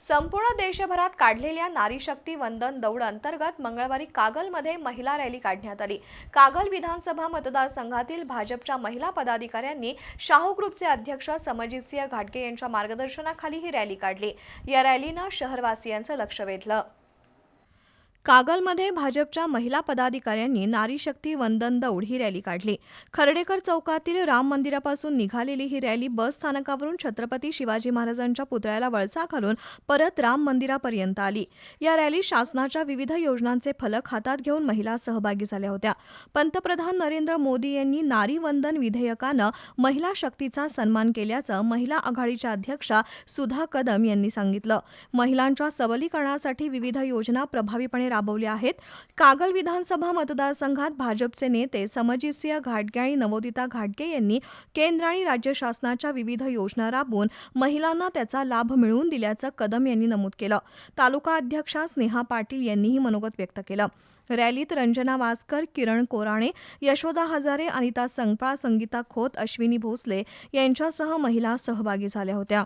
संपूर्ण देशभरात काढलेल्या नारी शक्ती वंदन दौड अंतर्गत मंगळवारी कागलमध्ये महिला रॅली काढण्यात आली. कागल विधानसभा मतदारसंघातील भाजपच्या महिला पदाधिकाऱ्यांनी शाहू ग्रुपचे अध्यक्ष समजितसिंह घाटगे यांच्या मार्गदर्शनाखाली ही रॅली काढली. या रॅलीनं शहरवासियांचं लक्ष वेधलं. कागलमध्ये भाजपच्या महिला पदाधिकाऱ्यांनी नारी शक्ती वंदन दौड ही रॅली काढली. खर्डेकर चौकातील राम मंदिरापासून निघालेली ही रॅली बस स्थानकावरून छत्रपती शिवाजी महाराजांच्या पुतळ्याला वळसा घालून परत राम मंदिरापर्यंत आली. या रॅली शासनाच्या विविध योजनांचे फलक हातात घेऊन महिला सहभागी झाल्या होत्या. पंतप्रधान नरेंद्र मोदी यांनी नारी वंदन विधेयकानं महिला शक्तीचा सन्मान केल्याचं महिला आघाडीच्या अध्यक्षा सुधा कदम यांनी सांगितलं. महिलांच्या सबलीकरणासाठी विविध योजना प्रभावीपणे राबवल्या आहेत. कागल विधानसभा मतदारसंघात भाजपचे नेते समजितसिंह घाटगे आणि नवोदिता घाटगे यांनी केंद्र आणि राज्य शासनाच्या विविध योजना राबवून महिलांना त्याचा लाभ मिळवून दिल्याचं कदम यांनी नमूद केलं. तालुका अध्यक्षा स्नेहा पाटील यांनीही मनोगत व्यक्त केलं. रॅलीत रंजना वासकर किरण कोराणे यशोदा हजारे अनिता संगपाळ संगीता खोत अश्विनी भोसले यांच्यासह महिला सहभागी झाल्या होत्या.